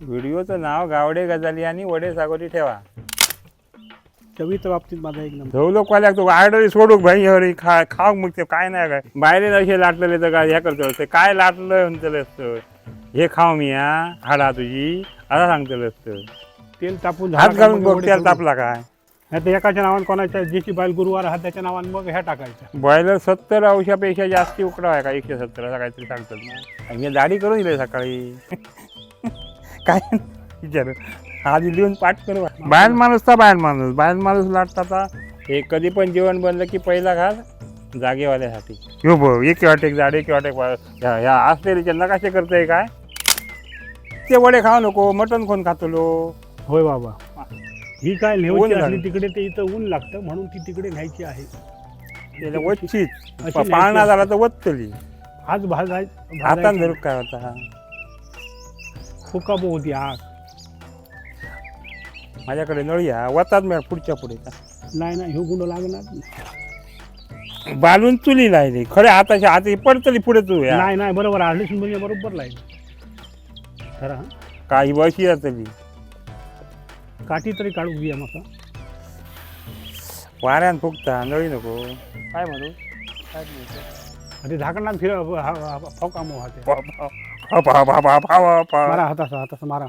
व्हिडिओचं नाव गावडे गजाली आणि वडे सागोरी ठेवा. चवीच्या बाबतीत माझा एक नंबर. धवलो तो सोडूक भाई अरे खा खाऊ मग ते काय नाही काय. बाहेर असे लाटलेले तर काय हे करतो ते काय लाटलं म्हणतलं असतं? हे खाऊ मी हा? हाडा तुझी. असं सांगतलं असतं. तेल तापून हात घालून बघ त्याला सोडून. तापला काय? नाही तर एकाच्या नावाने कोणाच्या ज्याची बैल गुरुवार हा त्याच्या नावाने मग ह्या टाकायच्या. बॉयलर सत्तर अंशापेक्षा जास्ती उकडा आहे का? एकशे सत्तर असं काहीतरी सांगतात ना. आणि मी दाढी करून दिली सकाळी. काय? विचार. आधी लिहून पाठ करू बाहेर माणूस तर बाहेर माणूस. बाहेर माणूस लाटता हे कधी पण जेवण बनलं की पहिला घाल जागेवाल्यासाठी. ह्यो बघ एक वाटेक झाड एक वाटेक ह्या असलेले नकाशे करतोय काय? ते वडे खाऊ नको मटण कोण खातलो. होय बाबा. ही काय ऊन नेहमी असली लागलं. तिकडे ते इथं ऊन लागतं म्हणून ती तिकडे न्यायची आहे. त्याला अशी पाळणा. झाला तर वत्तली. आज भाजाय हातान धरूक काय होता होती आग माझ्याकडे नळी हा वतात मी पुढच्या पुढे नाही नाही ह्यो गुंड लागणार. बालून चुली लायली खरे हाताच्या हाती पडतली पुढे तू या. नाही नाही बरोबर. आर्लेशन म्हणजे बरोबर लाईल खरा हा? काही बशी जातली काठी तरी काढू घ्या मका. वाऱ्यान फुकता नळी नको. काय म्हणू? ते झाकणात फिर फौका मो हाते पा- पा- पा- पा- पा- पा- पा- मारा हातासा हातासा मारा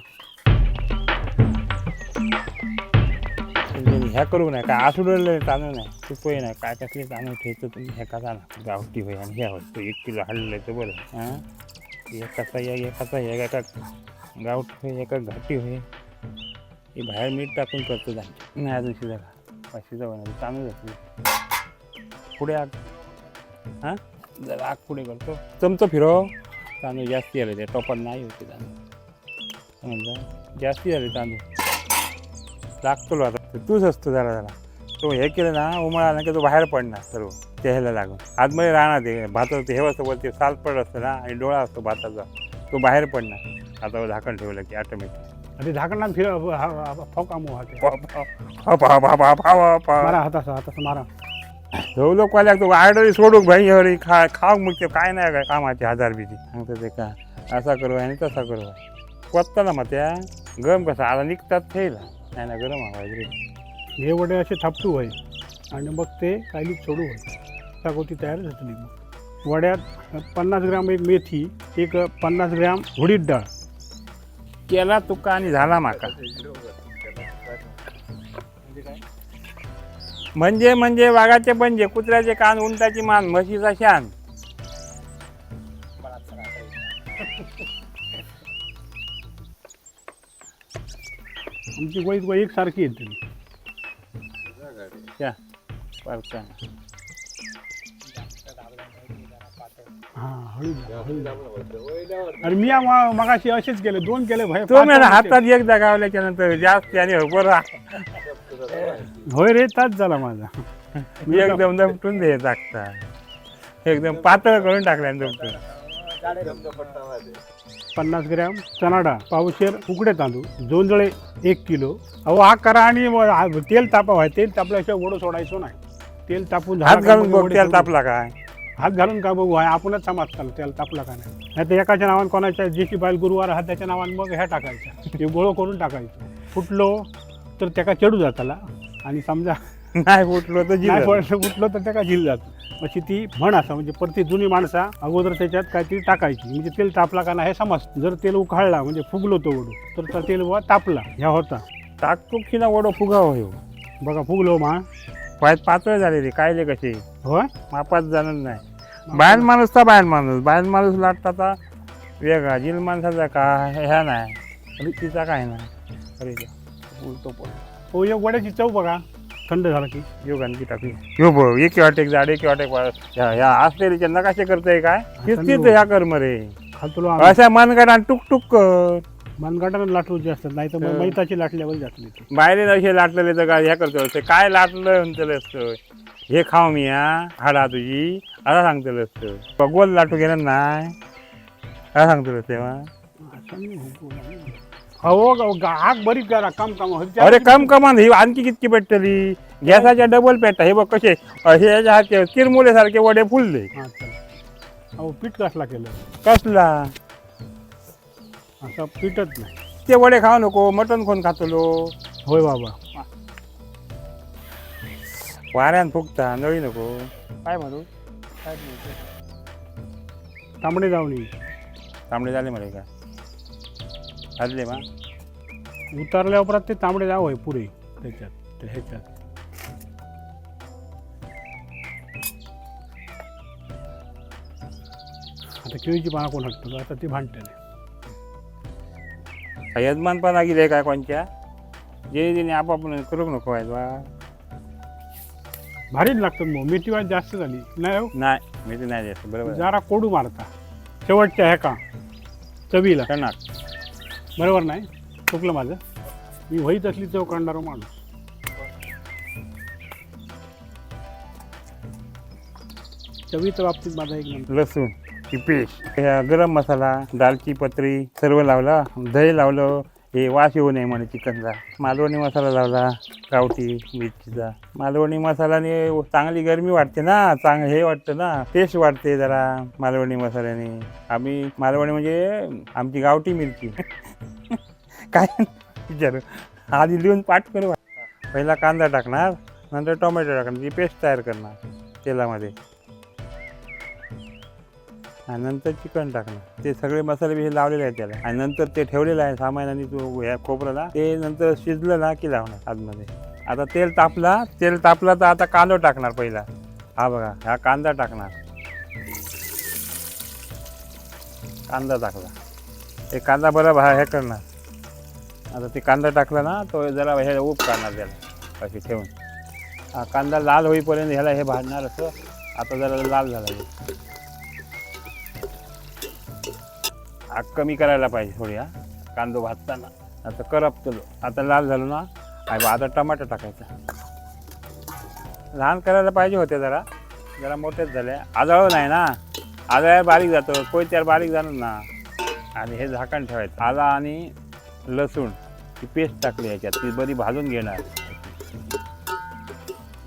ह्या करू नाही काय आसुडले तांदूळ नाही तुपही नाही काय कसले तांदूळ ठेवतो तुम्ही ह्या कसा ना गावठी होय आणि ह्या होय तो एक किलो हल्लंय तर बरं हां एकाचा या एकाचा या एका गावठी होय एका घाटी होय हे बाहेर मीठ टाकून करतो जा नाही अजून शिजा का शिजा होणार तांदूळ घातले पुढे आग हां जरा आग पुढे करतो चमचं फिरव तांदूळ जास्ती आले ते टोपण नाही होते तांदूळ समजलं जास्ती झाले तांदूळ लागतो आता ते तूच असतो जरा जरा तो हे केलं ना उमळा ना की तो बाहेर पडणार सर्व ते ह्याला लागून आतमध्ये राहणार ते भाताचं ते हे असतं वरती साल पडत असतं ना आणि डोळा असतो भाताचा तो बाहेर पडणार आता झाकण ठेवलं की ऑटोमॅटिक ते झाकणात फिर फौका मो हाते मारा हातासा हातासा मारा लोक वाल्या तो ऑर्डर सोडूक भाई अरे खा खाऊ मग ते काय नाही काय कामाचे हजार बिजी. सांगतो ते का? असा करू आणि तसा करू. कोत्ताला मग त्या गरम कसा? आता निघतात ठेला नाही ना गरम हवा रे. हे वडे असे थापटू होय. आणि मग ते कायली सोडू होय. सागोती तयार झाली मग. वड्यात पन्नास ग्राम एक मेथी एक पन्नास ग्राम उडीद डाळ. केला तुका आणि झाला माका. म्हणजे म्हणजे वाघाचे पंजे कुत्र्याचे कान उंटाची मान म्हशीचा शान. आमची वैद वय एकसारखी येते. या परताना. हां हळू द्या, हळू द्या. अरे मी या मा- मगाशी असेच केले दोन केले भय तो मी ना हातात एकदा गावल्याच्या नंतर जास्त आणि बरं होय रे ताच झाला माझा. मी एकदम दमटून दे टाकता एकदम पातळ करून टाकल्या दमटून. पन्नास ग्रॅम चणा डाळ पावशेर उकडे तांदूळ जोंजळे एक किलो. अहो हा करा आणि हा तेल तापा व्हाय तेल तापल्याशिवाय ओढं सोडायचो नाही. तेल तापून हात घालून मग बघ सोडू. तापला काय हात घालून का बघू? आहे आपणच समाज चालू त्याला तापला का नाही? नाही तर एकाच्या नावाने कोणाच्या ज्याची बाईल गुरुवार हा त्याच्या नावाने मग ह्या टाकायच्या. ते गोळं करून टाकायचं. फुटलो तर त्याका चढू जाताला. आणि समजा नाही फुटलो तर नाही जिरं. पडलं फुटलं तर त्याका झील जातो. अशी ती म्हण असं म्हणजे प्रति जुनी माणसा अगोदर त्याच्यात काहीतरी टाकायची. म्हणजे तेल तापला का नाही हे समज. जर तेल उखाळला म्हणजे फुगलो तो ओढू तर त्या तेल वा तापला ह्या होता. टाकतो की ना वडो फुगा हो बघा फुगलो मा. पाय पातळ झाले रे कायले कसे? होय? मापात जाणार नाही. बाहेर माणूस तर बाहेर माणूस. बाहेर माणूस लाटता वेगळा. जिल माणसाचा का ह्या नाही. रीतीचा काय नाही. अरे उलटो पडलो हो एक वड्याची चव बघा. थंड झाला की यो गणकी टाकली. यो बघ एक वाटेक झाड एक वाटेक वा- ह्या नकाशे करताय काय? तीच तीच ह्या कर मरे खालतो अशा मनगडा टुक टुक कर. मनगटानं लाटूचे असतात नाही तर. मैताची लाटल्यावर जातली ती बाहेर असे लाटलेले तर काय ह्या करतो काय लाटलं म्हणतलं असतं हे खाऊ मी हा हाडा तुझी. असं सांगतलं असतं भगवत लाटू घेणार नाही. असं सांगतलं तेव्हा. अहो ग- ग- आग बरीच करा काम काम. होते. अरे कम कमान ही आणखी कितकी पेटली गॅसाच्या डबल पेटा. हे बघ कसे हे याच्या किरमुले सारखे वडे फुलले. हा, चला. अहो पीठ कसला केलं? कसला? असं पीठच नाही. नुसते वडे खाऊ नको मटण कोण खातलो. होय बाबा. वाऱ्यान फुगता नळी नको. काय म्हणू? काय म्हणू? तांबडे जाऊन ये तांबडे झाले म्हणे का? खाल्ले मा उतरल्या उपरांत ते तांबडे जाव होय पुरे त्याच्यात त्या ह्याच्यात. आता केळीची पानं कोण हटतो? आता ती भांडते यजमानपणा गेले काय कोणच्या? जे तिने आपापलं करूक नको आहे बा. भारीच लागतात मग. मिठी वाट जास्त झाली. नाही हो? नाही मी ते नाही द्यायचं बरोबर आहे. जरा कोडू मारता. शेवटच्या ह्या का चवीला. करणार बरोबर नाही? चुकलं माझं. मी वहीत असली चव काढणारा माणूस. चवीच्या बाबतीत माझा एक नंबर. लसूण ही पेस्ट ह्या गरम मसाला दालची पत्री सर्व लावला दही लावलं हे वास येऊ नये म्हणे चिकनचा. मालवणी मसाला लावला गावठी मिरचीचा. मालवणी मसाल्याने चांगली गरमी वाटते ना चांग हे वाटतं ना टेस्ट वाटते जरा मालवणी मसाल्याने. आम्ही मालवणी म्हणजे आमची गावठी मिरची. काय विचारू? आधी लिहून पाठ करू. पहिला कांदा टाकणार नंतर टोमॅटो टाकणार ती पेस्ट तयार करणार तेलामध्ये. आणि नंतर चिकन टाकणार ते सगळे मसाले बी हे लावलेले आहेत त्याला. आणि नंतर ते ठेवलेलं आहे सामान आणि तो ह्या खोबऱ्याला. ते नंतर शिजलं ना की लावणार आतमध्ये. आता तेल तापला. तेल तापला तर आता कांदा टाकणार पहिला. हा बघा हा कांदा टाकणार. कांदा टाकला. ते कांदा बरं हे करणार. आता ते कांदा टाकला ना तो जरा हे उप काढणार त्याला. अशी ठेवून. हा कांदा लाल होईपर्यंत ह्याला हे भाजणार असं. आता जरा लाल झाला. आग कमी करायला पाहिजे थोडी हा. कांदो भाजताना. आता करपतो आता लाल झालो ना आणि बा आता टमाटर टाकायचा. लहान करायला पाहिजे होते जरा. जरा मोठेच झाले. आजळं नाही ना. आजळ्या बारीक जातो. कोयत्यार बारीक जाणार ना. आणि हे झाकण ठेवायचं. आला आणि लसूण. ती पेस्ट टाकली ह्याच्यात ती बरी भाजून घेणार.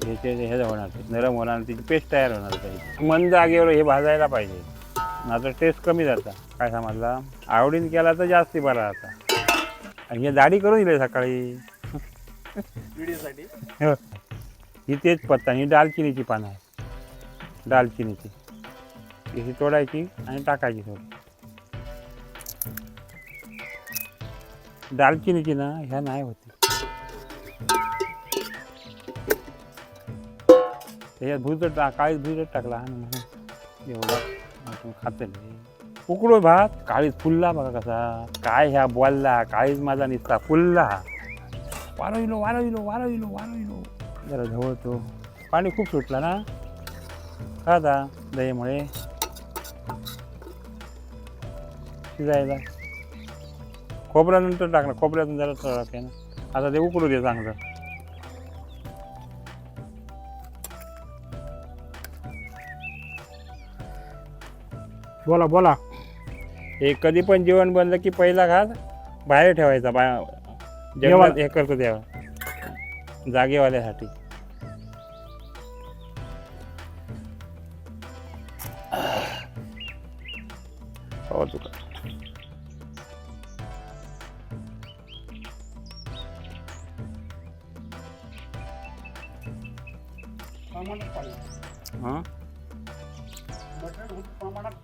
ह्याचे हे होणार. नरम होणार. आणि तिची पेस्ट तयार होणार. त्याची मंद आगेवर हे भाजायला पाहिजे. आता टेस्ट कमी जाता. काय समजला? आवडीने केला तर जास्ती बरा आता आणि हे दाढी करून दिली सकाळी. हो. ही तेच पत्ता ही दालचिनीची पानं आहे. दालचिनीची. ही तोडायची आणि टाकायची थोडी. दालचिनीची ना ह्या नाही होती. त्याच्यात भुजट टाक काळीच भुजट टाकला आणि म्हणून एवढा. आपण खातले उकडो भात काळीच फुलला बघा कसा काय ह्या बोलला काळीच माझा निसता फुलला वारविलो वारविलो वारविलो वारविलो जरा झवळतो पाणी खूप सुटलं ना खादा दहीमुळे शिजायला खोबऱ्यानंतर टाकलं खोबऱ्यातून जरा टाकाय ना आता ते उकडू दे चांगलं बोला बोला. हे कधी पण जेवण बनलं की पहिला घास बाहेर ठेवायचा बा जेवण. हे करतो तेव्हा. जागेवाल्यासाठी. हो तुका प्रमाणात